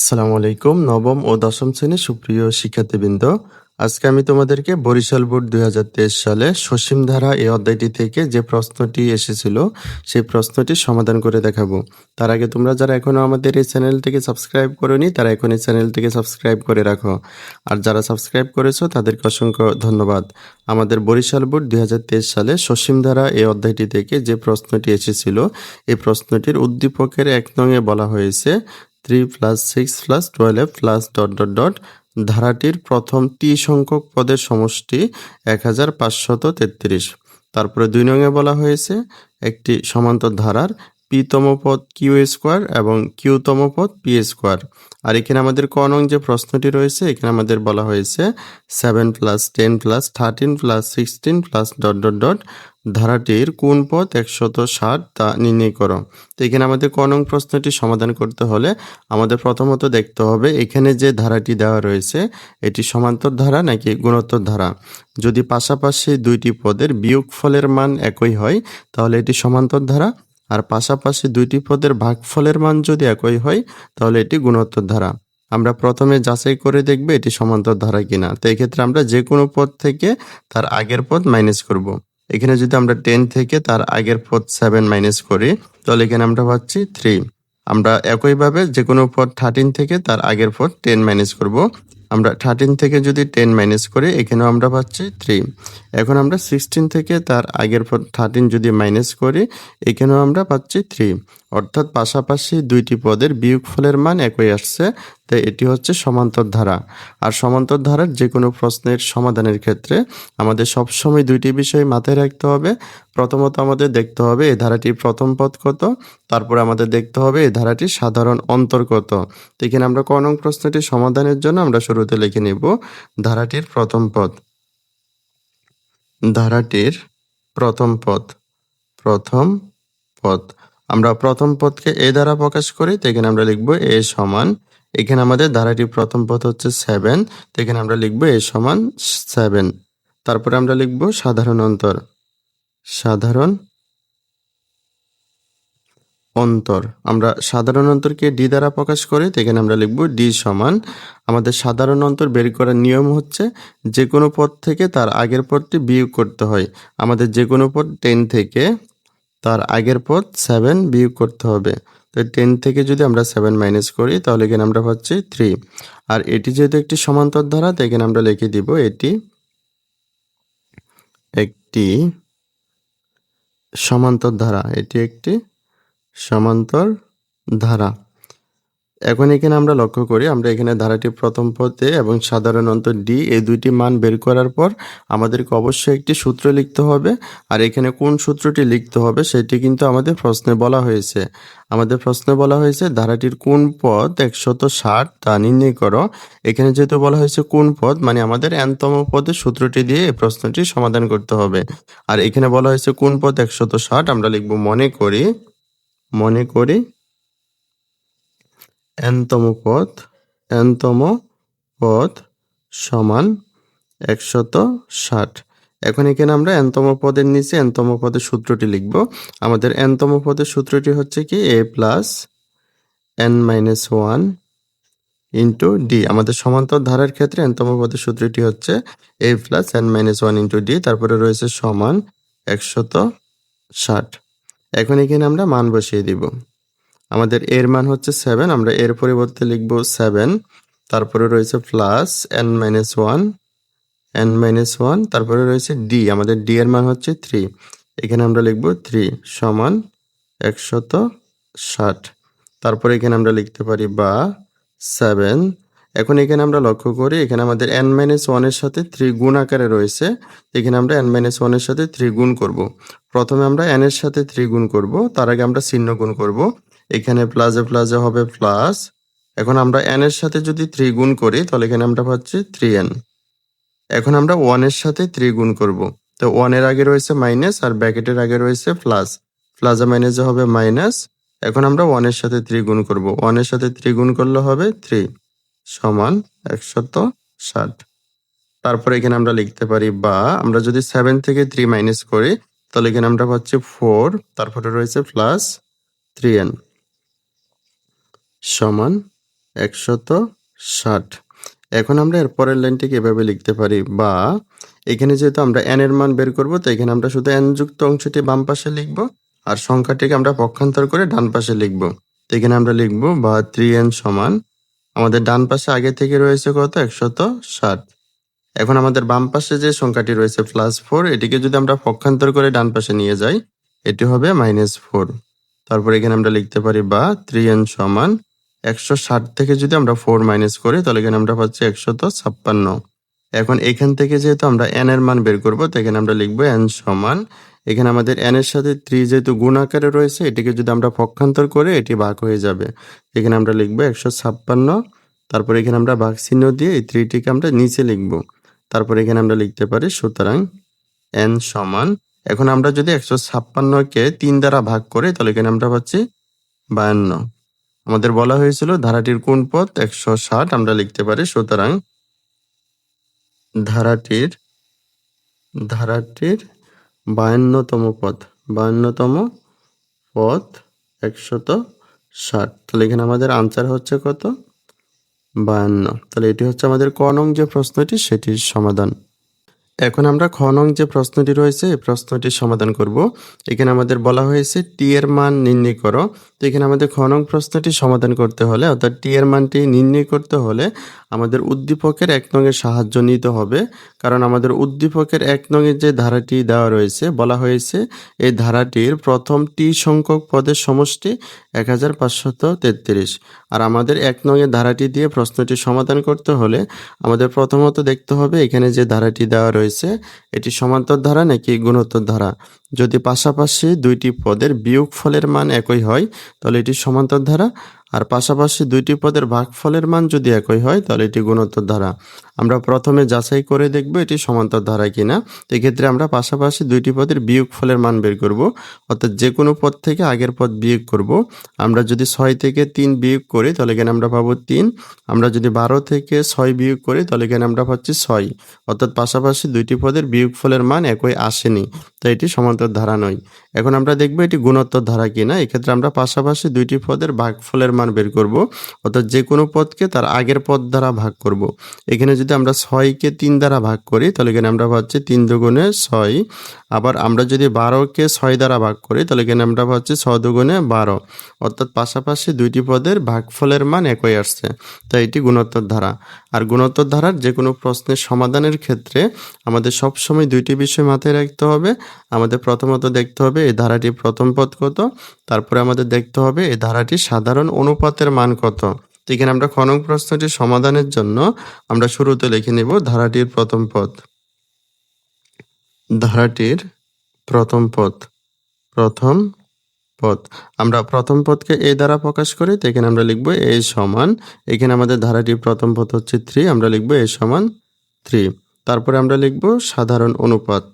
আসসালামু আলাইকুম, নবম ও দশম শ্রেণির সুপ্রিয় শিক্ষার্থীবৃন্দ। আজকে আমি তোমাদেরকে বরিশাল বোর্ড দুই হাজার তেইশ সালে সসীম ধারা এই অধ্যায়টি থেকে যে প্রশ্নটি এসেছিল, সেই প্রশ্নটি সমাধান করে দেখাবো। তার আগে তোমরা যারা এখনও আমাদের এই চ্যানেলটিকে সাবস্ক্রাইব করোনি, তারা এখন এই চ্যানেলটিকে সাবস্ক্রাইব করে রাখো। আর যারা সাবস্ক্রাইব করেছ, তাদেরকে অসংখ্য ধন্যবাদ। আমাদের বরিশাল বোর্ড দুই হাজার তেইশ সালে সসীম ধারা এই অধ্যায়টি থেকে যে প্রশ্নটি এসেছিল, এই প্রশ্নটির উদ্দীপকের এক নঙে বলা হয়েছে three plus six plus twelve plus dot dot dot ধারাটির প্রথম টি সংখ্যক পদের সমষ্টি এক হাজার পাঁচশত তেত্রিশ। তারপরে দুই নংয়ে বলা হয়েছে, একটি সমান্তর ধারার পিতম পদ কিউ স্কোয়ার এবং কিউতম পদ পি স্কোয়ার। আর এখানে আমাদের ক নং যে প্রশ্নটি রয়েছে, এখানে আমাদের বলা হয়েছে seven plus ten plus thirteen plus sixteen plus dot dot dot ধারাটির কোন পথ একশত ষাট তা নির্ণয় করো। তো এখানে আমাদের ক নং প্রশ্নটি সমাধান করতে হলে আমাদের প্রথমত দেখতে হবে এখানে যে ধারাটি দেওয়া রয়েছে, এটি সমান্তর ধারা নাকি গুণোত্তর ধারা? যদি পাশাপাশি দুইটি পদের বিয়োগফলের মান একই হয়, তাহলে এটি সমান্তর ধারা। আর পাশাপাশি দুইটি পদের ভাগফলের মান যদি একই হয়, তাহলে এটি গুণোত্তর ধারা। আমরা প্রথমে যাচাই করে দেখব এটি সমান্তর ধারা কিনা। তো এক্ষেত্রে আমরা যে কোনো পদ থেকে তার আগের পদ মাইনাস করব। এখানে যদি আমরা টেন থেকে তার আগের পদ সেভেন মাইনাস করি, তাহলে এখানে আমরা পাচ্ছি থ্রি আমরা একইভাবে যে কোনো পদ থার্টিন থেকে তার আগের পদ টেন মাইনাস করব। আমরা থার্টিন থেকে যদি টেন মাইনাস করি, এখানেও আমরা পাচ্ছি থ্রি এখন আমরা সিক্সটিন থেকে তার আগের পর থার্টিন যদি মাইনাস করি, এখানেও আমরা পাচ্ছি থ্রি অর্থাৎ পাশাপাশি দুইটি পদের বিয়োগফলের মান একই আসছে তাই এটি হচ্ছে সমান্তর ধারা। আর সমান্তর ধারার যে কোনো প্রশ্নের সমাধানের ক্ষেত্রে আমাদের সবসময় দুইটি বিষয় মাথায় রাখতে হবে। প্রথমত আমাদের দেখতে হবে এই ধারাটির প্রথম পদ কত, তারপরে আমাদের দেখতে হবে এই ধারাটির সাধারণ অন্তর কত। এখানে আমরা ক নং প্রশ্নটি সমাধানের জন্য আমরা শুরুতে লিখে নিব ধারাটির প্রথম পদ। ধারাটির প্রথম পদ। প্রথম পদ। আমরা প্রথম পদকে এ দ্বারা প্রকাশ করি, তো এখানে আমরা লিখব এ সমান এখানে আমাদের ধারাটির প্রথম পথ হচ্ছে সেভেন তো এখানে আমরা লিখব এ সমান সেভেন তারপরে আমরা লিখব সাধারণ অন্তর। সাধারণ অন্তর। আমরা সাধারণ অন্তরকে ডি দ্বারা প্রকাশ করি এখানে আমরা লিখব ডি সমান। আমাদের সাধারণ অন্তর বের করার নিয়ম হচ্ছে যে কোনো পদ থেকে তার আগের পদটি বিয়োগ করতে হয়। আমাদের যে কোনো পদ টেন থেকে তার আগের পদ সেভেন বিয়োগ করতে হবে। তো টেন থেকে যদি আমরা সেভেন মাইনাস করি, তাহলে এখানে আমরা পাচ্ছি থ্রি আর এটি যেহেতু একটি সমান্তর ধারা তো এখানে আমরা লিখে দিব এটি একটি সমান্তর ধারা। এটি একটি সমান্তর ধারা। এখন এখানে আমরা লক্ষ্য করি, আমরা এখানে ধারাটি প্রথম পদে এবং সাধারণ অন্তর ডি এই দুইটি মান বের করার পর আমাদেরকে অবশ্যই একটি সূত্র লিখতে হবে। আর এখানে কোন সূত্রটি লিখতে হবে সেটি কিন্তু আমাদের প্রশ্নে বলা হয়েছে। আমাদের প্রশ্নে বলা হয়েছে, ধারাটির কোন পদ একশত ষাট তা নির্ণয় করো। এখানে যেহেতু বলা হয়েছে কোন পদ মানে আমাদের এনতম পদের সূত্রটি দিয়ে এই প্রশ্নটি সমাধান করতে হবে। আর এখানে বলা হয়েছে কোন পদ একশত ষাট, আমরা লিখব মনে করি মনে করি এনতম পদ এনতম পদ সমান একশত ষাট। এখন এখানে আমরা এনতম পদের নিচে এনতম পদের সূত্রটি লিখব। আমাদের এনতম পদের সূত্রটি হচ্ছে কি? A plus N minus one into D আমাদের সমান্তর ধারার ক্ষেত্রে এনতম পদের সূত্রটি হচ্ছে A plus N minus one into D তারপরে রয়েছে সমান একশত ষাট। এখন এখানে আমরা মান বসিয়ে দিব। আমাদের এর মান হচ্ছে সেভেন আমরা এর পরিবর্তে লিখব সেভেন তারপরে রয়েছে plus N minus one N minus one তারপরে রয়েছে ডি আমাদের ডি এর মান হচ্ছে থ্রি এখানে আমরা লিখব থ্রি সমান একশত ষাট, তারপরে এখানে আমরা লিখতে পারি বা সেভেন এখন এখানে আমরা লক্ষ্য করি, এখানে আমাদের এন মাইনাস ওয়ানের সাথে থ্রি গুণ আকারে রয়েছে, এখানে আমরা এন মাইনাস ওয়ানের সাথে থ্রি গুণ করব, প্রথমে আমরা এন এর সাথে থ্রি গুণ করব, তার আগে আমরা চিহ্ন গুণ করব এখানে প্লাসে প্লাসে হবে প্লাস এখন আমরা এন এর সাথে যদি থ্রি গুণ করি, তাহলে এখানে আমরা পাচ্ছি থ্রি এন এখন আমরা ওয়ানের সাথে থ্রি গুণ করব। তো ওয়ানের আগে রয়েছে মাইনাস আর ব্যাকেটের আগে রয়েছে প্লাস প্লাসে মাইনাসে হবে মাইনাস এখন আমরা ওয়ানের সাথে থ্রি গুণ করব। ওয়ানের সাথে থ্রি গুণ করলে হবে থ্রি সমান একশত ষাট। তারপরে এখানে আমরা লিখতে পারি বা আমরা যদি সেভেন থেকে থ্রি মাইনাস করি, তাহলে এখানে আমরা পাচ্ছি ফোর তারপরে রয়েছে প্লাস থ্রি এন সমান একশত ষাট। এখন আমরা এর পরের লাইনটিকে এভাবে লিখতে পারি? বা এখানে যেহেতু আমরা এন এর মান বের করব, তো এখানে আমরা শুধু এন যুক্ত অংশটি বাম পাশে লিখব আর সংখ্যাটিকে আমরা পক্ষান্তর করে ডান পাশে লিখব। তো এখানে আমরা লিখব বা থ্রি এন সমান, আমাদের ডান পাশে আগে থেকে রয়েছে কত? একশত ষাট। এখন আমাদের বাম পাশে যে সংখ্যাটি রয়েছে প্লাস ফোর এটিকে যদি আমরা পক্ষান্তর করে ডান পাশে নিয়ে যাই, এটি হবে মাইনাস ফোর তারপর এখানে আমরা লিখতে পারি বা থ্রি এন সমান একশো ষাট থেকে যদি আমরা ফোর মাইনাস করি, তাহলে এখানে আমরা পাচ্ছি একশত ছাপ্পান্ন। এখন এখান থেকে যেহেতু আমরা এন এর মান বের করব, তো এখানে আমরা লিখব এন সমান। এখানে আমাদের এন এর সাথে থ্রি যেহেতু গুণ আকারে রয়েছে, এটিকে যদি আমরা পক্ষান্তর করে, এটি ভাগ হয়ে যাবে। এখানে আমরা লিখব একশো ছাপ্পান্ন, তারপর এখানে আমরা ভাগ চিহ্ন দিয়ে এই থ্রিটিকে আমরা নিচে লিখব। তারপর এখানে আমরা লিখতে পারি, সুতরাং এন সমান। এখন আমরা যদি একশো ছাপ্পান্নকে তিন দ্বারা ভাগ করি, তাহলে এখানে আমরা পাচ্ছি বায়ান্ন। আমাদের বলা হয়েছিল ধারাটির কোন পথ একশো ষাট। আমরা লিখতে পারি, সুতরাং ধারাটির ধারাটির বায়ান্নতম পথ বায়ান্নতম পথ একশত ষাট। তাহলে এখানে আমাদের আনসার হচ্ছে কত? বায়ান্ন। তাহলে এটি হচ্ছে আমাদের ক নং যে প্রশ্নটি, সেটির সমাধান। এখন আমরা খ নং যে প্রশ্নটি রয়েছে, এই প্রশ্নটির সমাধান করব। এখানে আমাদের বলা হয়েছে টি এর মান নির্ণয় করো। তো এখানে আমাদের খ নং প্রশ্নটি সমাধান করতে হলে, অর্থাৎ টি এর মানটি নির্ণয় করতে হলে আমাদের উদ্দীপকের এক নঙের সাহায্য নিতে হবে। কারণ আমাদের উদ্দীপকের এক নঙের যে ধারাটি দেওয়া রয়েছে, বলা হয়েছে এই ধারাটির প্রথম টি সংখ্যক পদের সমষ্টি এক হাজার পাঁচশত তেত্রিশ। আর আমাদের এক নঙের ধারাটি দিয়ে প্রশ্নটি সমাধান করতে হলে আমাদের প্রথমত দেখতে হবে এখানে যে ধারাটি দেওয়া রয়েছে, এটি সমান্তর ধারা নাকি গুণোত্তর ধারা? যদি পাশাপাশি দুইটি পদের বিয়োগ ফলের মান একই হয়, তাহলে এটি সমান্তর ধারা। আর পাশাপাশি দুইটি পদের ভাগফলের মান যদি একই হয়, তাহলে এটি গুণোত্তর ধারা। আমরা প্রথমে যাচাই করে দেখব এটি সমান্তর ধারা কিনা। এক্ষেত্রে আমরা পাশাপাশি দুইটি পদের বিয়োগ ফলের মান বের করব, অর্থাৎ যে কোনো পদ থেকে আগের পদ বিয়োগ করব। আমরা যদি ছয় থেকে তিন বিয়োগ করি, তাহলে এখানে আমরা পাবো তিন। আমরা যদি বারো থেকে ছয় বিয়োগ করি, তাহলে এখানে আমরা পাচ্ছি ছয়। অর্থাৎ পাশাপাশি দুইটি পদের বিয়োগ ফলের মান একই আসেনি, তাই এটি সমান্তর ধারা নয়। এখন আমরা দেখব এটি গুণোত্তর ধারা কিনা। এক্ষেত্রে আমরা পাশাপাশি দুইটি পদের ভাগফলের মান বের করব, অর্থাৎ যে কোনো পদকে তার আগের পদ দ্বারা ভাগ করব। এখানে যদি আমরা ছয়কে তিন দ্বারা ভাগ করি, তাহলে এখানে আমরা পাচ্ছি তিন দুগুণে ছয়। আবার আমরা যদি বারোকে ছয় দ্বারা ভাগ করি, তাহলে এখানে আমরা পাচ্ছি ছ দুগুণে বারো। অর্থাৎ পাশাপাশি দুইটি পদের ভাগফলের মান একই আসছে। তাই এটি গুণোত্তর ধারা। আর গুণোত্তর ধারার যে কোনো প্রশ্নের সমাধানের ক্ষেত্রে আমাদের সবসময় দুইটি বিষয় মাথায় রাখতে হবে। আমাদের প্রথমত দেখতে হবে এই ধারাটির প্রথম পদ কত? তারপরে আমাদের দেখতে হবে এই ধারাটির সাধারণ অনুপাতের মান কত? এখানে আমরা খনক প্রশ্নটি সমাধানের জন্য আমরা শুরুতে লিখে নেব ধারাটির প্রথম পদ। ধারাটির প্রথম পদ। প্রথম পদ। আমরা প্রথম পদকে এ দ্বারা প্রকাশ করি, তো এখানে আমরা লিখব এ সমান, এখানে আমাদের ধারাটির প্রথম পদ হচ্ছে থ্রি, আমরা লিখব এ সমান থ্রি। তারপরে আমরা লিখব সাধারণ অনুপাত।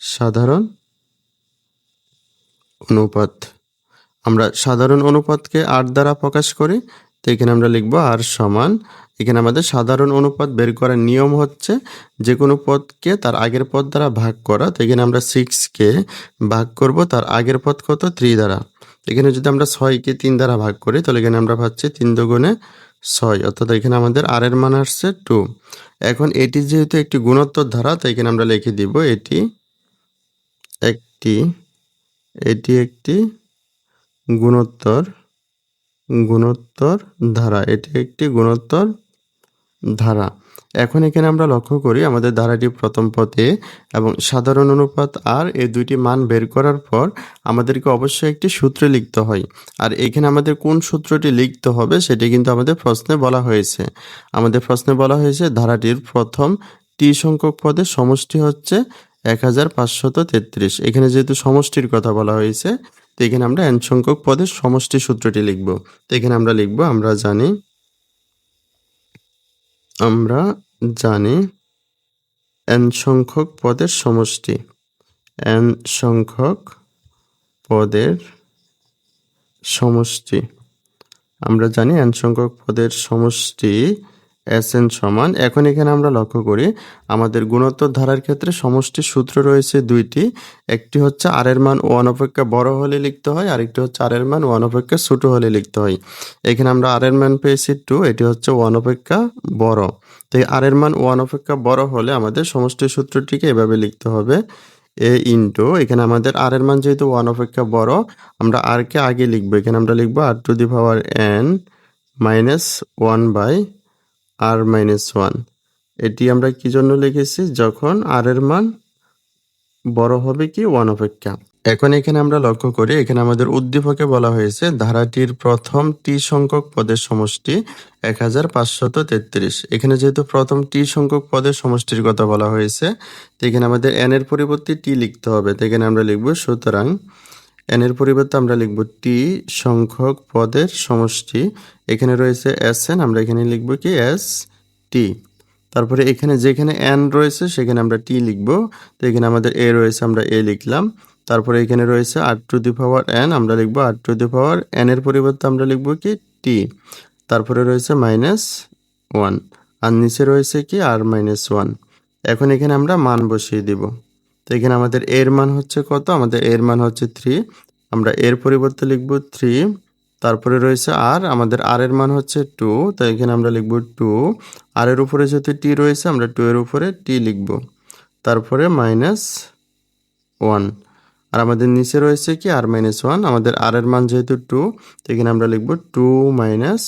সাধারণ অনুপাত। আমরা সাধারণ অনুপাতকে আট দ্বারা প্রকাশ করি, তো এখানে আমরা লিখব আর সমান, এখানে আমাদের সাধারণ অনুপাত বের করার নিয়ম হচ্ছে যে কোনো পদকে তার আগের পদ দ্বারা ভাগ করা, তো এখানে আমরা সিক্সকে ভাগ করব, তার আগের পদ কত? থ্রি দ্বারা। এখানে যদি আমরা ছয়কে তিন দ্বারা ভাগ করি, তাহলে এখানে আমরা পাচ্ছি তিন দুগুণে ছয়, অর্থাৎ এখানে আমাদের আর এর মান আসছে টু এখন এটি যেহেতু একটি গুণোত্তর ধারা তাই এখানে আমরা লিখে দিব এটি একটি এটি একটি গুণোত্তর গুণোত্তর ধারা। এটি একটি গুণোত্তর ধারা। এখন এখানে আমরা লক্ষ্য করি আমাদের ধারাটি প্রথম পথে এবং সাধারণ অনুপাত আর এই দুইটি মান বের করার পর আমাদেরকে অবশ্যই একটি সূত্রে লিখতে হয়। আর এখানে আমাদের কোন সূত্রটি লিখতে হবে সেটি কিন্তু আমাদের প্রশ্নে বলা হয়েছে। আমাদের প্রশ্নে বলা হয়েছে ধারাটির প্রথম টি সংখ্যক পদের সমষ্টি হচ্ছে এক হাজার পাঁচশত তেত্রিশ। এখানে যেহেতু সমষ্টির কথা বলা হয়েছে, তো এখানে আমরা এন সংখ্যক পদের সমষ্টি সূত্রটি লিখব। তো এখানে আমরা লিখব, আমরা জানি আমরা জানি এন সংখ্যক পদের সমষ্টি। এন সংখ্যক পদের সমষ্টি। আমরা জানি এন সংখ্যক পদের সমষ্টি এস এন সমান। এখন এখানে আমরা লক্ষ্য করি আমাদের গুণোত্তর ধারার ক্ষেত্রে সমষ্টি সূত্র রয়েছে দুইটি। একটি হচ্ছে আর এর মান ওয়ান অপেক্ষা বড় হলে লিখতে হয়, আরেকটি হচ্ছে আর এর মান ওয়ান অপেক্ষা ছোট হলে লিখতে হয়। এখানে আমরা আর এর মান পেয়েছি টু এটি হচ্ছে ওয়ান অপেক্ষা বড়। তো আর এর মান ওয়ান অপেক্ষা বড় হলে আমাদের সমষ্টি সূত্রটিকে এভাবে লিখতে হবে এ ইন্টু এখানে আমাদের আর এর মান যেহেতু ওয়ান অপেক্ষা বড়, আমরা আর কে আগে লিখব। এখানে আমরা লিখব R to the power N minus one by R minus one এটি আমরা কি জন্য লিখেছি? যখন আর এর মান বড় হবে কি? ওয়ান অপেক্ষা। এখন এখানে আমরা লক্ষ্য করি, এখানে আমাদের উদ্দীপকে বলা হয়েছে, ধারাটির প্রথম টি সংখ্যক পদের সমষ্টি এক হাজার পাঁচশত তেত্রিশ। এখানে যেহেতু প্রথম টি সংখ্যক পদের সমষ্টির কথা বলা হয়েছে, তো এখানে আমাদের এন এর পরিবর্তে টি লিখতে হবে। তো এখানে আমরা লিখব, সুতরাং এর পরিবর্তে আমরা লিখব টি সংখ্যক পদের সমষ্টি। এখানে রয়েছে এস এন আমরা এখানে লিখব কি? এস টি তারপরে এখানে যেখানে এন রয়েছে, সেখানে আমরা টি লিখব। তো এখানে আমাদের এ রয়েছে, আমরা এ লিখলাম। তারপরে এখানে রয়েছে আর টু দি পাওয়ার এন আমরা লিখব R to the power N এর পরিবর্তে আমরা লিখব কি? টি তারপরে রয়েছে মাইনাস ওয়ান আর নিচে রয়েছে কি? আর মাইনাস ওয়ান এখন এখানে আমরা মান বসিয়ে দিব। তো এখানে আমাদের এর মান হচ্ছে কত? আমাদের এর মান হচ্ছে থ্রি আমরা এর পরিবর্তে লিখব থ্রি তারপরে রয়েছে আর আমাদের আর এর মান হচ্ছে টু তো এখানে আমরা লিখব টু আর এর উপরে যেহেতু টি রয়েছে, আমরা টু এর উপরে টি লিখব। তারপরে মাইনাস ওয়ান আর আমাদের নিচে রয়েছে কি? আর মাইনাস ওয়ান আমাদের আর এর মান যেহেতু টু তো এখানে আমরা লিখব টু মাইনাস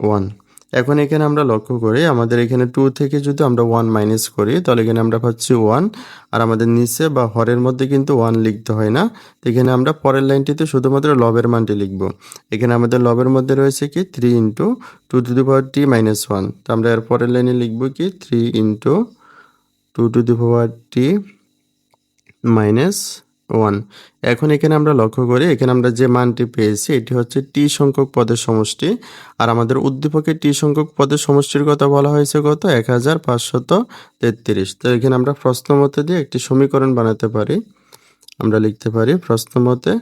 ওয়ান এখন এখানে আমরা লক্ষ্য করি আমাদের এখানে টু থেকে যদি আমরা ওয়ান মাইনাস করি, তাহলে এখানে আমরা পাচ্ছি ওয়ান আর আমাদের নিচে বা হরের মধ্যে কিন্তু ওয়ান লিখতে হয় না। এখানে আমরা পরের লাইনটিতে শুধুমাত্র লবের মানটি লিখব। এখানে আমাদের লবের মধ্যে রয়েছে কি? Three into two to the power T minus one তো আমরা এর পরের লাইনে লিখব কি? Three into two to the power T minus one এখন এখানে আমরা লক্ষ্য করি, এখানে আমরা যে মানটি পেয়েছি, এটি হচ্ছে টি সংখ্যক পদের সমষ্টি। আর আমাদের উদ্দীপকে টি সংখ্যক পদের সমষ্টির কথা বলা হয়েছে কত? এক হাজার পাঁচশত তেত্রিশ। তো এখানে আমরা প্রশ্ন মতে দিয়ে একটি সমীকরণ বানাতে পারি। আমরা লিখতে পারি, প্রশ্ন মতে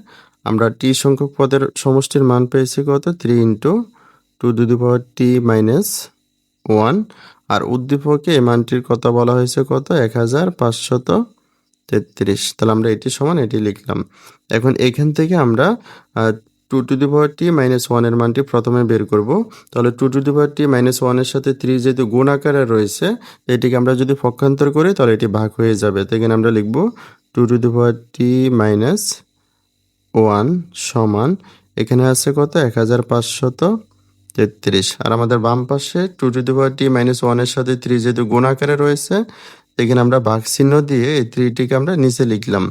আমরা টি সংখ্যক পদের সমষ্টির মান পেয়েছি কত? Three into two to the power T minus one আর উদ্দীপকে এই মানটির কথা বলা হয়েছে কত? এক হাজার পাঁচশত তেত্রিশ। তাহলে আমরা এটি সমান এটি লিখলাম। এখন এখান থেকে আমরা two to the power T minus ওয়ানের মানটি প্রথমে বের করব। তাহলে two to the power T minus ওয়ানের সাথে থ্রি যেহেতু গুণ আকারে রয়েছে, এটিকে আমরা যদি পক্ষান্তর করি, তাহলে এটি ভাগ হয়ে যাবে। তো এখানে আমরা লিখব two to the power T minus one সমান, এখানে আছে কত? এক হাজার পাঁচশত তেত্রিশ। আর আমাদের বাম পাশে two to the power T minus ওয়ানের সাথে থ্রি যেহেতু গুণ আকারে রয়েছে এখানে আমরা ভাগ চিহ্ন দিয়ে এই থ্রিটিকে আমরা নিচে লিখলাম।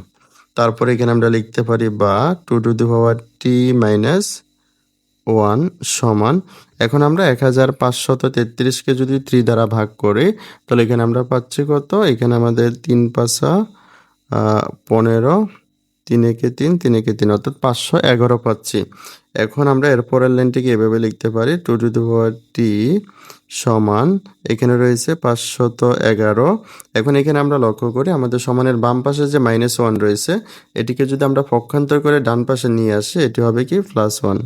তারপরে এখানে আমরা লিখতে পারি বা two to the power T minus one সমান। এখন আমরা এক হাজার পাঁচশত তেত্রিশকে যদি থ্রি দ্বারা ভাগ করি, তাহলে এখানে আমরা পাচ্ছি কত? এখানে আমাদের তিন পাঁচা পনেরো, তিন একে তিন তিন একে তিন, অর্থাৎ পাঁচশো এগারো পাচ্ছি। এখন আমরা এরপরের লাইনটিকে এভাবে লিখতে পারি, টু টু দি পাওয়ার টি সমান, এখানে রয়েছে পাঁচশত এগারো। এখন এখানে আমরা লক্ষ্য করি আমাদের সমানের বাম পাশে যে মাইনাস ওয়ান রয়েছে, এটিকে যদি আমরা পক্ষান্তর করে ডান পাশে নিয়ে আসি, এটি হবে কি প্লাস ওয়ান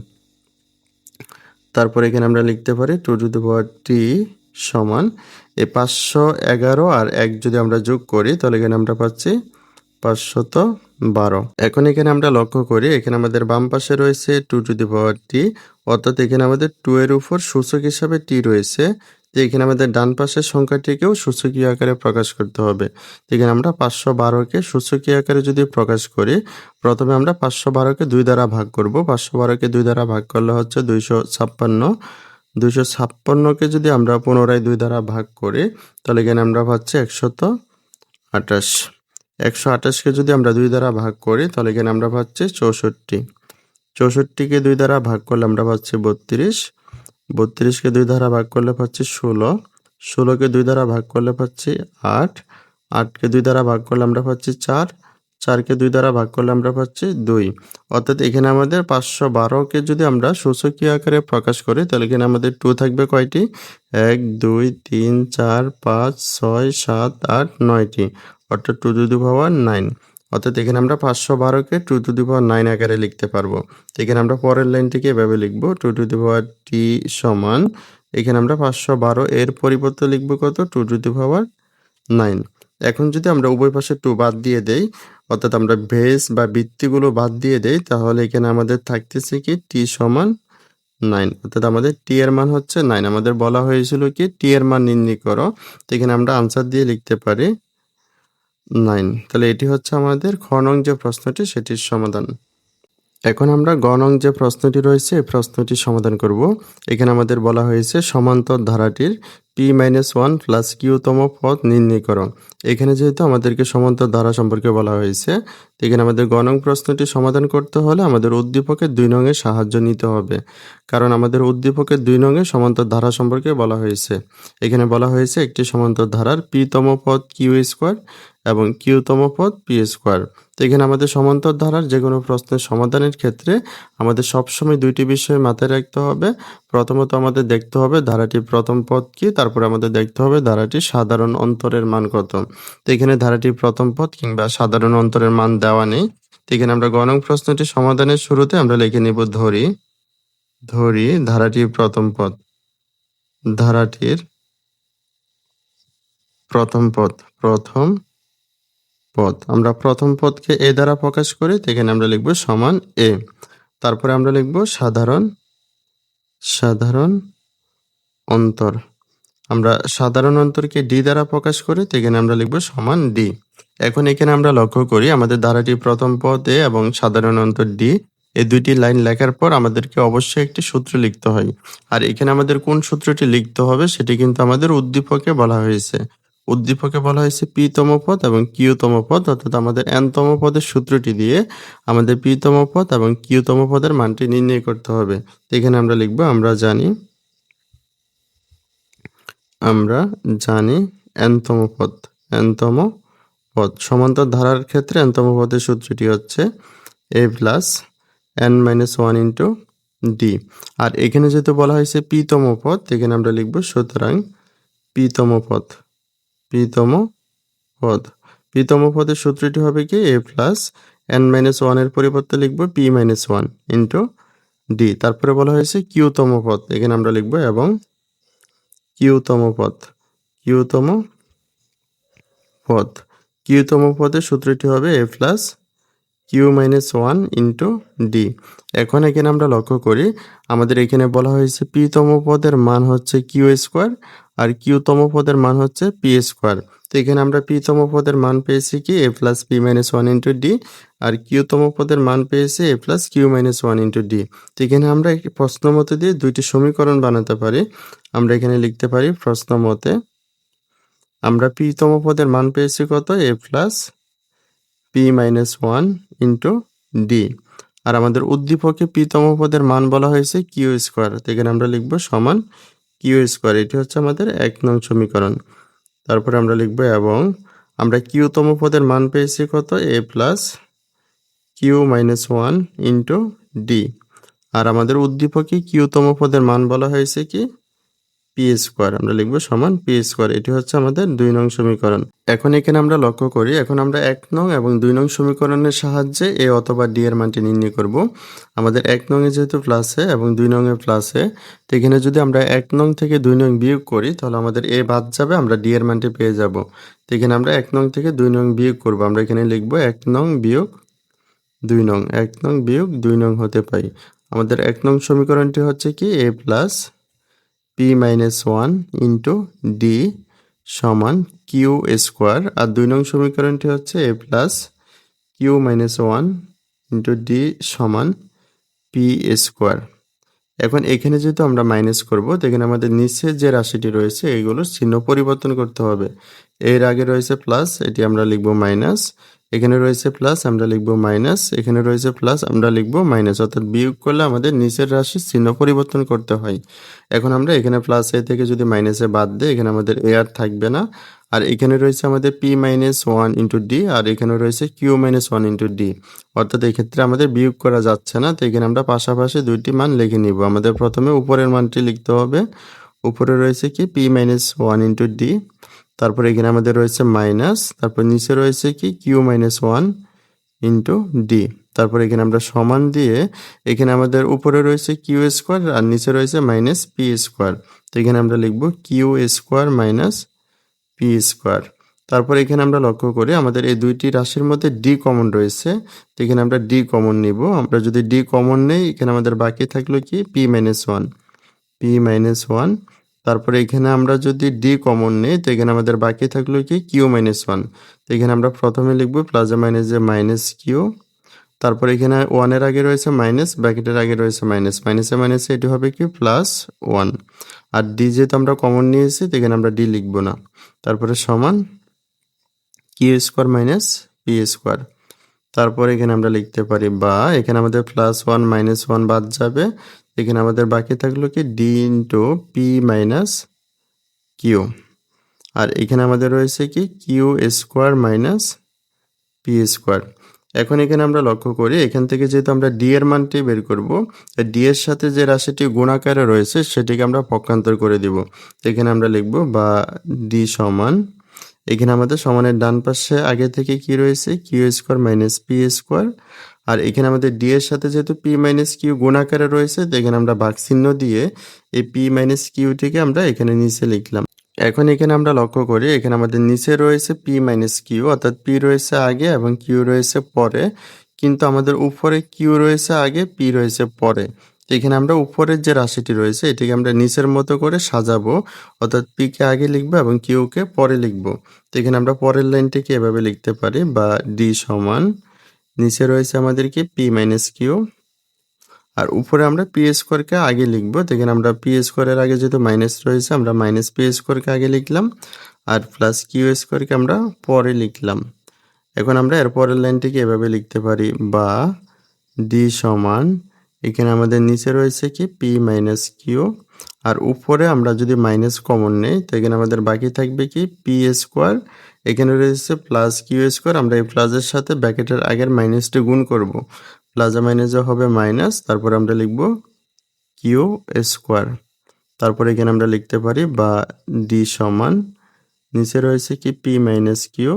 তারপর এখানে আমরা লিখতে পারি টু টু দি পাওয়ার টি সমান, এই পাঁচশো এগারো আর এক যদি আমরা যোগ করি, তাহলে এখানে আমরা পাচ্ছি পাঁচশত বারো। এখন এখানে আমরা লক্ষ্য করি, এখানে আমাদের বাম পাশে রয়েছে টু টু দি পাওয়ার টি, অর্থাৎ এখানে আমাদের টু এর উপর সূচক হিসাবে টি রয়েছে, যে এখানে আমাদের ডান পাশের সংখ্যাটিকেও সূচকীয় আকারে প্রকাশ করতে হবে। এখানে আমরা পাঁচশো বারোকে সূচকীয় আকারে যদি প্রকাশ করি, প্রথমে আমরা পাঁচশো বারোকে দুই দ্বারা ভাগ করব। পাঁচশো বারোকে দুই দ্বারা ভাগ করলে হচ্ছে দুইশো ছাপ্পান্ন। দুইশো ছাপ্পান্নকে যদি আমরা পুনরায় দুই দ্বারা ভাগ করি, তাহলে এখানে আমরা পাচ্ছি একশত আঠাশ। একশো আঠাশকে যদি আমরা দুই দ্বারা ভাগ করি, তাহলে এখানে আমরা পাচ্ছি চৌষট্টি। চৌষট্টিকে দুই দ্বারা ভাগ করলে আমরা পাচ্ছি বত্রিশ। বত্রিশকে দুই দ্বারা ভাগ করলে পাচ্ছি ষোলো। ষোলোকে দুই দ্বারা ভাগ করলে পাচ্ছি আট। আটকে দুই দ্বারা ভাগ করলে আমরা পাচ্ছি চার। চারকে দুই দ্বারা ভাগ করলে আমরা পাচ্ছি দুই। অর্থাৎ এখানে আমাদের পাঁচশো বারোকে যদি আমরা সূচকীয় আকারে প্রকাশ করি, তাহলে এখানে আমাদের টু থাকবে কয়টি? এক, দুই, তিন, চার, পাঁচ, ছয়, সাত, আট, নয়টি। অর্থাৎ two to the power nine অর্থাৎ এখানে আমরা পাঁচশো বারোকে two to the power nine আকারে লিখতে পারব। এখানে আমরা পরের লাইনটিকে এভাবে লিখব টু টু দি পাওয়ার টি সমান। এখানে আমরা পাঁচশো বারো এর পরিবর্তে লিখব কত? Two to the power nine এখন যদি আমরা উভয় পাশে টু বাদ দিয়ে দেই, অর্থাৎ আমরা ভেস বা বৃত্তিগুলো বাদ দিয়ে দেই, তাহলে এখানে আমাদের থাকতেছে কি? টি সমান নাইন অর্থাৎ আমাদের টি এর মান হচ্ছে নাইন আমাদের বলা হয়েছিল কি? টি এর মান নির্ণয় করো। তো এখানে আমরা আনসার দিয়ে লিখতে পারি নাইন। তাহলে এটি হচ্ছে আমাদের খ নং যে প্রশ্নটি, সেটির সমাধান। এখন আমরা গ নং যে প্রশ্নটি রয়েছে, এই প্রশ্নটি সমাধান করব। এখানে আমাদের বলা হয়েছে সমান্তর ধারাটির পি মাইনাস ওয়ান প্লাস কিউতম পদ নির্ণয় করো এখানে যেহেতু আমাদেরকে সমান্তর ধারা সম্পর্কে বলা হয়েছে এখানে আমাদের গ নং প্রশ্নটি সমাধান করতে হলে আমাদের উদ্দীপকের দুই নঙের সাহায্য নিতে হবে। কারণ আমাদের উদ্দীপকের দুই নঙে সমান্তর ধারা সম্পর্কে বলা হয়েছে। এখানে বলা হয়েছে একটি সমান্তর ধারার পিতম পদ কিউ স্কোয়ার এবং কিউতম পদ পি স্কোয়ার। তো এখানে আমাদের সমান্তর ধারার যে কোনো প্রশ্নের সমাধানের ক্ষেত্রে আমাদের সবসময় দুইটি বিষয় মাথায় রাখতে হবে। প্রথমত আমাদের দেখতে হবে ধারাটির প্রথম পদ কি, তারপরে আমাদের দেখতে হবে ধারাটি সাধারণ অন্তরের মান কত। তো এখানে ধারাটির প্রথম পদ কিংবা সাধারণ অন্তরের মান দেওয়া নেই। তো এখানে আমরা গণং প্রশ্নটি সমাধানের শুরুতে আমরা লিখে নিব ধরি। ধরি ধারাটির প্রথম পদ। ধারাটির প্রথম পদ। প্রথম পদ। আমরা প্রথম পদকে এ দ্বারা প্রকাশ করি এখানে আমরা লিখব সমান এ। তারপরে আমরা লিখব সাধারণ সাধারণ অন্তর। আমরা সাধারণ অন্তরকে ডি দ্বারা প্রকাশ করি এখানে আমরা লিখব সমান ডি। এখন এখানে আমরা লক্ষ্য করি, আমাদের ধারাটি প্রথম পদ এ এবং সাধারণ অন্তর ডি। এই দুইটি লাইন লেখার পর আমাদেরকে অবশ্যই একটি সূত্র লিখতে হয়। আর এখানে আমাদের কোন সূত্রটি লিখতে হবে, সেটি কিন্তু আমাদের উদ্দীপকে বলা হয়েছে। উদ্দীপকে বলা হয়েছে পি তম পদ এবং কিউ তম পদ, অর্থাৎ আমাদের এন তম পদের সূত্রটি দিয়ে আমাদের পি তম পদ এবং কিউ তম পদের মানটি নির্ণয় করতে হবে। এখানে আমরা লিখব, আমরা জানি আমরা জানি এনতম পদ এনতম পদ। সমান্তর ধারার ক্ষেত্রে এনতম পদের সূত্রটি হচ্ছে A plus N minus one into D. আর এখানে যেহেতু বলা হয়েছে পিতম পদ, এখানে আমরা লিখব সুতরাং পিতম পদ। পিতম পদ। পিতম পদের সূত্রটি হবে কি? এ প্লাস এন মাইনাস ওয়ানের পরিবর্তে লিখব P minus one into D. তারপরে বলা হয়েছে কিউতম পদ। এখানে আমরা লিখব এবং কিউতম পদ। কিউতম পদ। কিউতম পদের সূত্রটি হবে A plus Q minus one into D. এখন এখানে আমরা লক্ষ্য করি, আমাদের এখানে বলা হয়েছে পিতম পদের মান হচ্ছে কিউ স্কোয়ার আর কিউতম পদের মান হচ্ছে পি স্কোয়ার তো এখানে আমরা পিতম পদের মান পেয়েছি কি? A plus P minus one into D আর কিউতম পদের মান পেয়েছি A plus Q minus one into D তো এখানে আমরা একটি প্রশ্ন মতে দিয়ে দুইটি সমীকরণ বানাতে পারি। আমরা এখানে লিখতে পারি প্রশ্ন মতে, আমরা পিতম পদের মান পেয়েছি কত? A plus P minus one into D আর আমাদের উদ্দীপকে পিতম পদের মান বলা হয়েছে কিউ স্কোয়ার তো এখানে আমরা লিখব সমান কিউ স্কোয়ার, এটি হচ্ছে আমাদের এক নং সমীকরণ। তারপরে আমরা লিখব এবং আমরা কিউতম পদের মান পেয়েছি কত? A plus Q minus one into D. আর আমাদের উদ্দীপকে কিউতম পদের মান বলা হয়েছে কি? পি স্কোয়ার, আমরা লিখব সমান পি স্কোয়ার। এটি হচ্ছে আমাদের দুই নং সমীকরণ। এখন এখানে আমরা লক্ষ্য করি, এখন আমরা এক নং এবং দুই নং সমীকরণের সাহায্যে এ অথবা ডি এর মানটি নির্ণয় করব। আমাদের এক নং এ যেহেতু প্লাসে এবং দুই নং এ প্লাসে তো এখানে যদি আমরা এক নং থেকে দুই নং বিয়োগ করি, তাহলে আমাদের এ বাদ যাবে, আমরা ডি এর মানটি পেয়ে যাব। তো এখানে আমরা এক নং থেকে দুই নং বিয়োগ করব, আমরা এখানে লিখব এক নং বিয়োগ দুই নং। এক নং বিয়োগ দুই নং হতে পাই আমাদের এক নং সমীকরণটি হচ্ছে কি, A plus P minus one into D সমান কিউ স্কোয়ার আর দুই নং সমীকরণটি হচ্ছে A plus Q minus one into D সমান পি স্কোয়ার এখন এখানে যেহেতু আমরা মাইনাস করব, তো এখানে আমাদের নিচের যে রাশিটি রয়েছে, এগুলোর চিহ্ন পরিবর্তন করতে হবে। এর আগে রয়েছে প্লাস এটি আমরা লিখব মাইনাস এখানে রয়েছে প্লাস আমরা লিখব মাইনাস এখানে রয়েছে প্লাস আমরা লিখব মাইনাস অর্থাৎ বিয়োগ করলে আমাদের নিচের রাশির চিহ্ন পরিবর্তন করতে হয়। এখন আমরা এখানে প্লাস এ থেকে যদি মাইনাসে বাদ দিই, এখানে আমাদের এ আর থাকবে না। আর এখানে রয়েছে আমাদের P minus one into D আর এখানে রয়েছে Q minus one into D অর্থাৎ এক্ষেত্রে আমাদের বিয়োগ করা যাচ্ছে না, তো এখানে আমরা পাশাপাশি দুইটি মান লিখে নিব। আমাদের প্রথমে উপরের মানটি লিখতে হবে। উপরে রয়েছে কি? P minus one into D তারপর এখানে আমাদের রয়েছে মাইনাস, তারপর নিচে রয়েছে কি? Q minus one into D তারপর এখানে আমরা সমান দিয়ে এখানে আমাদের উপরে রয়েছে কিউ স্কোয়ার আর নিচে রয়েছে মাইনাস পি স্কোয়ার তো এখানে আমরা লিখব Q square minus P square তারপর এখানে আমরা লক্ষ্য করি আমাদের এই দুইটি রাশির মধ্যে ডি কমন রয়েছে। তো এখানে আমরা ডি কমন নিব। আমরা যদি ডি কমন নেই, এখানে আমাদের বাকি থাকল কি? P minus one P minus one তারপরে এখানে আমরা যদি ডি কমন নিই, তো এখানে আমাদের বাকি থাকল কি? কিউ মাইনাস ওয়ান তো এখানে আমরা প্রথমে লিখব প্লাজা মাইনাস যে মাইনাস কিউ তারপর এখানে ওয়ানের আগে রয়েছে মাইনাস ব্র্যাকেটের আগে রয়েছে মাইনাস মাইনাসে মাইনাসে এটি হবে কি? প্লাস ওয়ান আর ডি যেহেতু আমরা কমন নিয়েছি, তো এখানে আমরা ডি লিখব না। তারপরে সমান Q square minus P square তারপর এখানে আমরা লিখতে পারি বা এখানে আমাদের প্লাস ওয়ান মাইনাস ওয়ান বাদ যাবে। এখানে আমাদের বাকি থাকল কি? D into p minus q আর এখানে আমাদের রয়েছে কি? Q square minus p square এখন এখানে আমরা লক্ষ্য করি, এখান থেকে যেহেতু আমরা ডি এর মানটি বের করব ডি এর সাথে যে রাশিটি গুণাকারে রয়েছে, সেটিকে আমরা পক্ষান্তর করে দিব। এখানে আমরা লিখব বা ডি সমান, এখানে আমাদের সমানের ডান পাশে আগে থেকে কি রয়েছে? Q square minus p square আর এখানে আমাদের ডি এর সাথে যেহেতু পি মাইনাস কিউ গুণাকারে রয়েছে, তো এখানে আমরা বাক চিহ্ন দিয়ে এই পি মাইনাস কিউটিকে আমরা এখানে নিচে লিখলাম। এখন এখানে আমরা লক্ষ্য করি, এখানে আমাদের নিচে রয়েছে পি মাইনাস কিউ অর্থাৎ পি রয়েছে আগে এবং কিউ রয়েছে পরে। কিন্তু আমাদের উপরে কিউ রয়েছে আগে পি রয়েছে পরে। এখানে আমরা উপরের যে রাশিটি রয়েছে, এটিকে আমরা নিচের মতো করে সাজাবো, অর্থাৎ পি কে আগে লিখব এবং কিউকে পরে লিখব। তো এখানে আমরা পরের লাইনটিকে এভাবে লিখতে পারি, বা ডি সমান নিচে রয়েছে আমাদের কি পি মাইনাস কিউ আর উপরে আমরা পি স্কোয়ারকে আগে লিখব। দেখেন আমরা পি স্কোয়ারের আগে যেহেতু মাইনাস রয়েছে, আমরা মাইনাস পি স্কোয়ারকে আগে লিখলাম, আর প্লাস কিউ স্কোয়ারকে আমরা পরে লিখলাম। এখন আমরা এর পরের লাইনটিকে এভাবে লিখতে পারি, বা ডি সমান এখানে আমাদের নিচে রয়েছে কি? পি মাইনাস কিউ আর উপরে আমরা যদি মাইনাস কমন নেই, তো এখানে আমাদের বাকি থাকবে কি? পি স্কোয়ার এখানে রয়েছে প্লাস কিউ স্কোয়ার আমরা এই প্লাসের সাথে ব্যাকেটের আগের মাইনাসটি গুণ করব। প্লাজা মাইনাসে হবে মাইনাস তারপর আমরা লিখব কিউ স্কোয়ার তারপর এখানে আমরা লিখতে পারি বা ডি সমান। নিচে রয়েছে কি? পি মাইনাস কিউ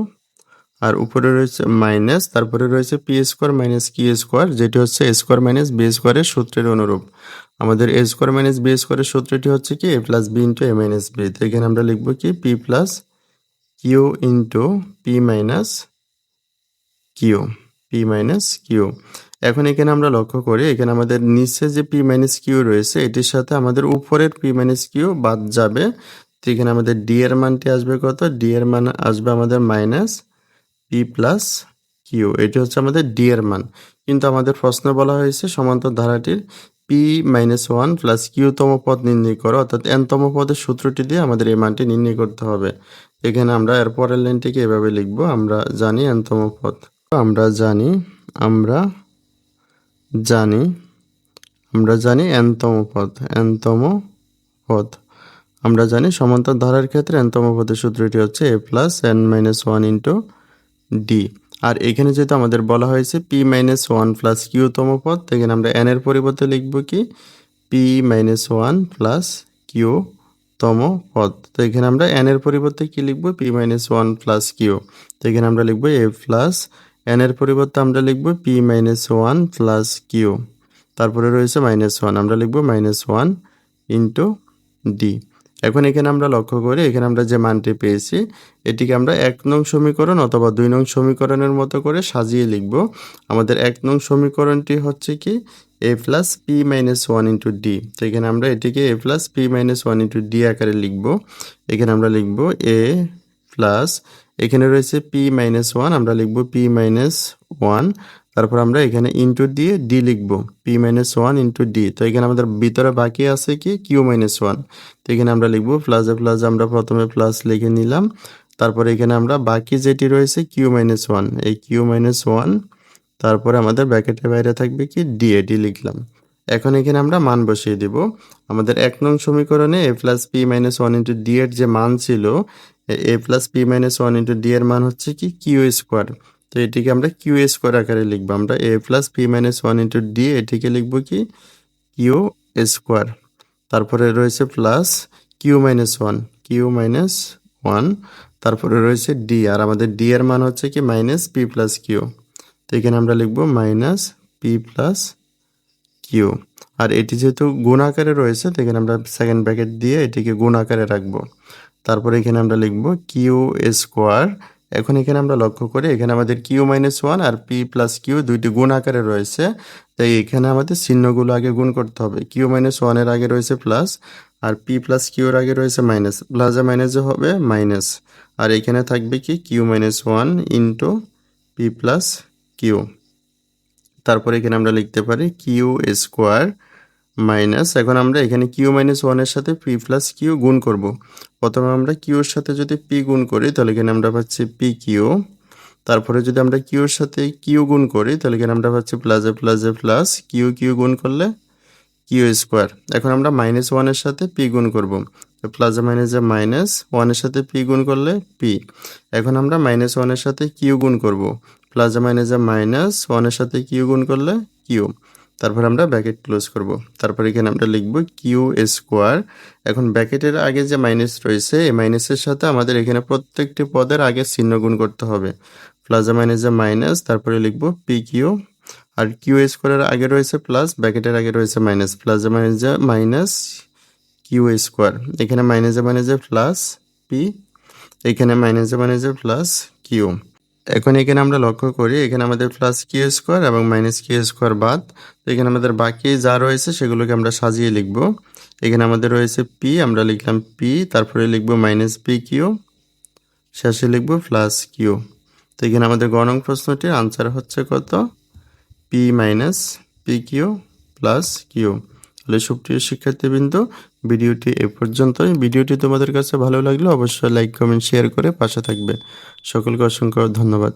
আর উপরে রয়েছে মাইনাস তারপরে রয়েছে p square minus q square যেটি হচ্ছে এ স্কোয়ার মাইনাস বি স্কোয়ারের সূত্রের অনুরূপ। আমাদের এ স্কোয়ার মাইনাস বি স্কোয়ারের সূত্রটি হচ্ছে কি? A plus b into a minus b তো এখানে আমরা লিখব কি? P plus q into p minus q p minus q এখন এখানে আমরা লক্ষ্য করি, এখানে আমাদের নিচে যে পি মাইনাস কিউ রয়েছে, এটির সাথে আমাদের উপরের পি মাইনাস কিউ বাদ যাবে। তো এখানে আমাদের ডি এর মানটি আসবে কত? ডি এর মান আসবে আমাদের মাইনাস পি প্লাস কিউ এটি হচ্ছে আমাদের ডি এর মান। কিন্তু আমাদের প্রশ্ন বলা হয়েছে সমান্তর ধারাটির পি মাইনাস ওয়ান প্লাস কিউতম পদ নির্ণয় করো, অর্থাৎ এনতম পদের সূত্রটি দিয়ে আমাদের এই মানটি নির্ণয় করতে হবে। এখানে আমরা এর পরের লাইনটিকে এভাবে লিখব, আমরা জানি এনতম পদ। আমরা জানি আমরা জানি আমরা জানি এনতম পদ এনতম পদ। আমরা জানি সমান্তর ধারার ক্ষেত্রে এনতম পদের সূত্রটি হচ্ছে a plus n minus one into d. আর এখানে যেহেতু আমাদের বলা হয়েছে পি মাইনাস ওয়ান প্লাস কিউতম পদ এখানে আমরা এন এর পরিবর্তে লিখব কি? P minus one plus q তম পদ। তো এখানে আমরা এন এর পরিবর্তে কি লিখব? P minus one plus q. তো এখানে আমরা লিখব এ প্লাস এন এর পরিবর্তে আমরা লিখব p minus one plus q. তারপরে রয়েছে মাইনাস ওয়ান। আমরা লিখব মাইনাস ওয়ান ইন্টু ডি। এখন এখানে আমরা লক্ষ্য করি, এখানে আমরা যে মানটি পেয়েছি, এটিকে আমরা এক নং সমীকরণ অথবা দুই নং সমীকরণের মতো করে সাজিয়ে লিখব। আমাদের এক নং সমীকরণটি হচ্ছে কি? A plus p minus one into d তো এখানে আমরা এটিকে a plus p minus one into d আকারে লিখব। এখানে আমরা লিখব এ প্লাস এখানে রয়েছে পি মাইনাস ওয়ান আমরা লিখব পি মাইনাস ওয়ান তারপর আমরা এখানে ইন্টু দিয়ে ডি লিখব। P minus one into d তো এখানে আমাদের ভিতরে বাকি আছে কি? কিউ মাইনাস ওয়ান তো এখানে আমরা লিখব প্লাসে প্লাস আমরা প্রথমে প্লাস লিখে নিলাম। তারপরে এখানে আমরা বাকি যেটি রয়েছে কিউ মাইনাস ওয়ান এই কিউ মাইনাস ওয়ান তারপরে আমাদের ব্যাকেটের বাইরে থাকবে কি? ডি এ ডি লিখলাম। এখন এখানে আমরা মান বসিয়ে দিব। আমাদের এক নং সমীকরণে a plus p minus one into d এর যে মান ছিল, a plus p minus one into d এর মান হচ্ছে কি? কিউ স্কোয়ার তো এটিকে আমরা কিউ এ স্কোয়ার আকারে লিখব। আমরা a plus p minus one into d এটিকে লিখব কি? Q square. তারপরে রয়েছে plus q minus one, q minus one. তারপরে রয়েছে ডি, আর আমাদের ডি এর মান হচ্ছে কি? Minus p plus q. তো এখানে আমরা লিখব মাইনাস পি প্লাস কিউ। আর এটি যেহেতু গুণ আকারে রয়েছে, তো এখানে আমরা সেকেন্ড ব্র্যাকেট দিয়ে এটিকে গুণ আকারে রাখব। তারপরে এখানে আমরা লিখব কিউ স্কোয়ার এখন এখানে আমরা লক্ষ্য করি, এখানে আমাদের কিউ মাইনাস ওয়ান আর পি প্লাস কিউ দুইটি গুণ আকারে রয়েছে। তাই এখানে আমাদের চিহ্নগুলো আগে গুণ করতে হবে। কিউ মাইনাস ওয়ানের আগে রয়েছে প্লাস আর পি প্লাস কিউর আগে রয়েছে মাইনাস প্লাসে মাইনাসে হবে মাইনাস আর এখানে থাকবে কি? Q minus one into p plus q তারপরে এখানে আমরা লিখতে পারি কিউ স্কোয়ার মাইনাস এখন আমরা এখানে কিউ মাইনাস ওয়ানের সাথে পি প্লাস কিউ গুণ করব। প্রথমে আমরা কিউর সাথে যদি পি গুণ করি, তাহলে এখানে আমরা পাচ্ছি পি কিউ তারপরে যদি আমরা কিউর সাথে কিউ গুণ করি, তাহলে এখানে আমরা পাচ্ছি প্লাসে প্লাসে প্লাস কিউ কিউ গুণ করলে কিউ স্কোয়ার এখন আমরা মাইনাস ওয়ানের সাথে পি গুণ করব। প্লাসে মাইনাসে মাইনাস ওয়ানের সাথে পি গুণ করলে পি এখন আমরা মাইনাস ওয়ানের সাথে কিউ গুণ করব। প্লাসে মাইনাসে মাইনাস ওয়ানের সাথে কিউ গুণ করলে কিউ তারপর আমরা ব্যাকেট ক্লোজ করব। তারপর এখানে আমরা লিখব কিউ স্কোয়ার। এখন ব্যাকেটের আগে যে মাইনাস রয়েছে, এই মাইনাসের সাথে আমাদের এখানে প্রত্যেকটি পদের আগে চিহ্ন গুণ করতে হবে। প্লাসে মাইনাসে মাইনাস, তারপরে লিখব পি কিউ। আর কিউ স্কোয়ারের আগে রয়েছে প্লাস ব্যাকেটের আগে রয়েছে মাইনাস। প্লাসে মাইনাসে মাইনাস কিউ স্কোয়ার। এখানে মাইনাসে মাইনাসে প্লাস পি এখানে মাইনাসে মাইনাসে প্লাস কিউ। এখন এখানে আমরা লক্ষ্য করি, এখানে আমাদের প্লাস কিউ স্কোয়ার এবং মাইনাস কিউ স্কোয়ার বাদ। তো এখানে আমাদের বাকি যা রয়েছে সেগুলোকে আমরা সাজিয়ে লিখব। এখানে আমাদের রয়েছে পি আমরা লিখলাম পি তারপরে লিখব মাইনাস পি কিউ শেষে লিখব প্লাস কিউ তো এখানে আমাদের গণং প্রশ্নটির আনসার হচ্ছে কত? P minus p q plus q তাহলে সুপ্রিয় শিক্ষার্থীবৃন্দ ভিডিওটি এ পর্যন্তই। ভিডিওটি তোমাদের কাছে ভালো লাগলে অবশ্যই লাইক, কমেন্ট, শেয়ার করে পাশে থাকবে। সকলকে অসংখ্য ধন্যবাদ।